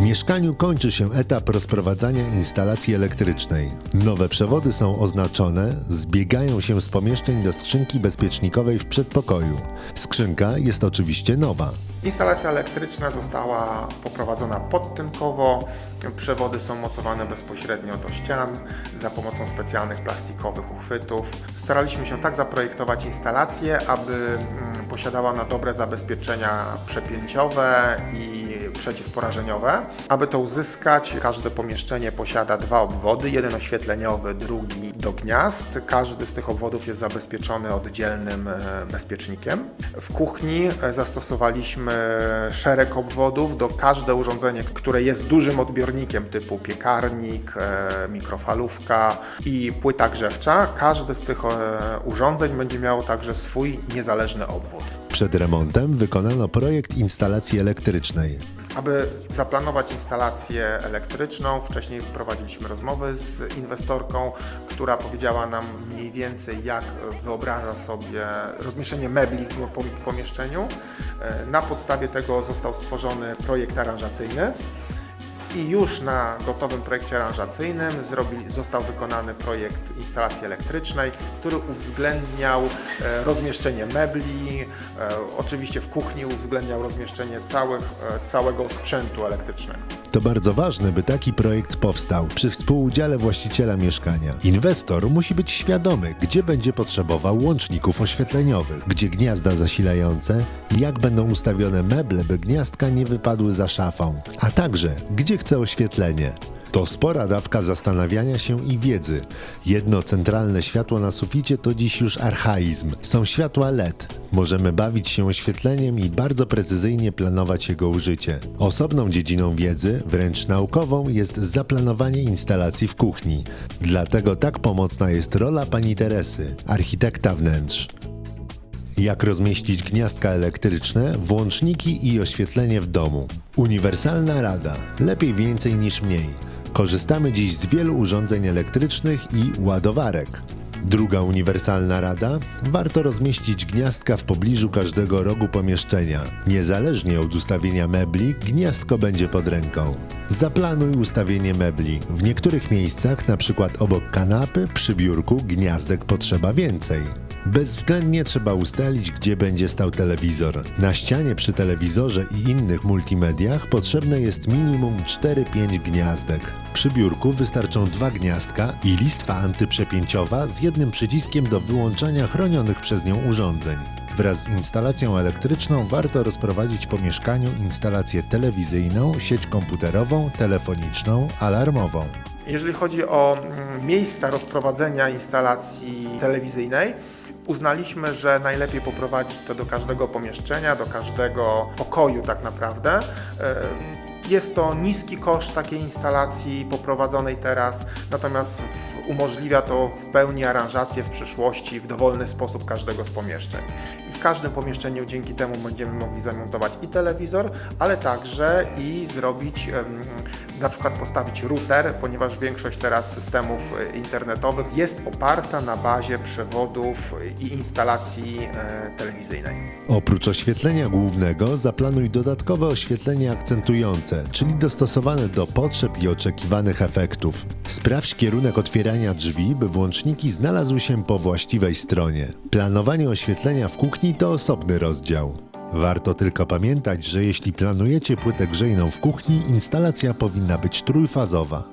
mieszkaniu kończy się etap rozprowadzania instalacji elektrycznej. Nowe przewody są oznaczone, zbiegają się z pomieszczeń do skrzynki bezpiecznikowej w przedpokoju. Skrzynka jest oczywiście nowa. Instalacja elektryczna została poprowadzona podtynkowo. Przewody są mocowane bezpośrednio do ścian za pomocą specjalnych plastikowych uchwytów. Staraliśmy się tak zaprojektować instalację, aby mm, posiadała ona dobre zabezpieczenia przepięciowe i przeciwporażeniowe. Aby to uzyskać, każde pomieszczenie posiada dwa obwody, jeden oświetleniowy, drugi do gniazd. Każdy z tych obwodów jest zabezpieczony oddzielnym e, bezpiecznikiem. W kuchni e, zastosowaliśmy szereg obwodów do każde urządzenie, które jest dużym odbiornikiem typu piekarnik, e, mikrofalówka i płyta grzewcza. Każde z tych e, urządzeń będzie miało także swój niezależny obwód. Przed remontem wykonano projekt instalacji elektrycznej. Aby zaplanować instalację elektryczną, wcześniej prowadziliśmy rozmowy z inwestorką, która powiedziała nam mniej więcej, jak wyobraża sobie rozmieszczenie mebli w pom- pomieszczeniu. E, Na podstawie tego został stworzony projekt aranżacyjny. I już na gotowym projekcie aranżacyjnym został wykonany projekt instalacji elektrycznej, który uwzględniał e, rozmieszczenie mebli, e, oczywiście w kuchni uwzględniał rozmieszczenie całych, e, całego sprzętu elektrycznego. To bardzo ważne, by taki projekt powstał przy współudziale właściciela mieszkania. Inwestor musi być świadomy, gdzie będzie potrzebował łączników oświetleniowych, gdzie gniazda zasilające, jak będą ustawione meble, by gniazdka nie wypadły za szafą, a także gdzie chce oświetlenie. To spora dawka zastanawiania się i wiedzy. Jedno centralne światło na suficie to dziś już archaizm. Są światła LED. Możemy bawić się oświetleniem i bardzo precyzyjnie planować jego użycie. Osobną dziedziną wiedzy, wręcz naukową, jest zaplanowanie instalacji w kuchni. Dlatego tak pomocna jest rola pani Teresy, architekta wnętrz. Jak rozmieścić gniazdka elektryczne, włączniki i oświetlenie w domu? Uniwersalna rada. Lepiej więcej niż mniej. Korzystamy dziś z wielu urządzeń elektrycznych i ładowarek. Druga uniwersalna rada: warto rozmieścić gniazdka w pobliżu każdego rogu pomieszczenia. Niezależnie od ustawienia mebli, gniazdko będzie pod ręką. Zaplanuj ustawienie mebli. W niektórych miejscach, np. obok kanapy, przy biurku, gniazdek potrzeba więcej. Bezwzględnie trzeba ustalić, gdzie będzie stał telewizor. Na ścianie przy telewizorze i innych multimediach potrzebne jest minimum 4-5 gniazdek. Przy biurku wystarczą dwa gniazdka i listwa antyprzepięciowa z jednym przyciskiem do wyłączania chronionych przez nią urządzeń. Wraz z instalacją elektryczną warto rozprowadzić po mieszkaniu instalację telewizyjną, sieć komputerową, telefoniczną, alarmową. Jeżeli chodzi o mm, miejsca rozprowadzenia instalacji telewizyjnej, uznaliśmy, że najlepiej poprowadzić to do każdego pomieszczenia, do każdego pokoju tak naprawdę. E, Jest to niski koszt takiej instalacji poprowadzonej teraz, natomiast umożliwia to w pełni aranżację w przyszłości w dowolny sposób każdego z pomieszczeń. W każdym pomieszczeniu dzięki temu będziemy mogli zamontować i telewizor, ale także i zrobić, na przykład postawić router, ponieważ większość teraz systemów e, internetowych jest oparta na bazie przewodów i instalacji e, telewizyjnej. Oprócz oświetlenia głównego zaplanuj dodatkowe oświetlenie akcentujące, czyli dostosowane do potrzeb i oczekiwanych efektów. Sprawdź kierunek otwierania drzwi, by włączniki znalazły się po właściwej stronie. Planowanie oświetlenia w kuchni to osobny rozdział. Warto tylko pamiętać, że jeśli planujecie płytę grzejną w kuchni, instalacja powinna być trójfazowa.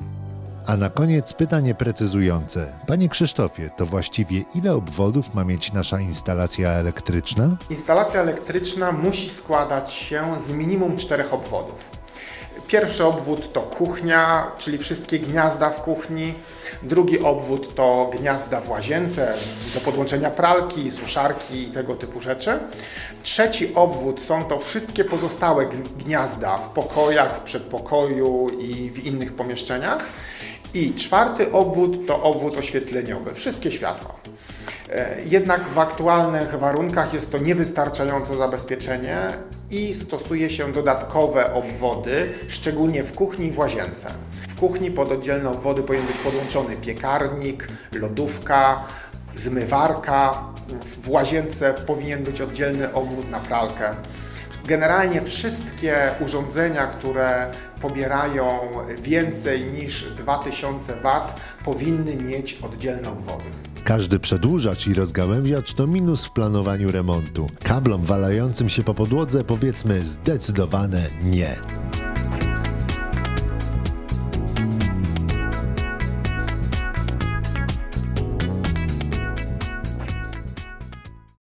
A na koniec pytanie precyzujące. Panie Krzysztofie, to właściwie ile obwodów ma mieć nasza instalacja elektryczna? Instalacja elektryczna musi składać się z minimum czterech obwodów. Pierwszy obwód to kuchnia, czyli wszystkie gniazda w kuchni. Drugi obwód to gniazda w łazience do podłączenia pralki, suszarki i tego typu rzeczy. Trzeci obwód są to wszystkie pozostałe gniazda w pokojach, w przedpokoju i w innych pomieszczeniach. I czwarty obwód to obwód oświetleniowy, wszystkie światła. E, Jednak w aktualnych warunkach jest to niewystarczające zabezpieczenie i stosuje się dodatkowe obwody, szczególnie w kuchni i w łazience. W kuchni pod oddzielne obwody powinien być podłączony piekarnik, lodówka, zmywarka. W łazience powinien być oddzielny obwód na pralkę. Generalnie wszystkie urządzenia, które pobierają więcej niż 2000 W powinny mieć oddzielne obwody. Każdy przedłużacz i rozgałęziacz to minus w planowaniu remontu. Kablom walającym się po podłodze powiedzmy zdecydowane nie.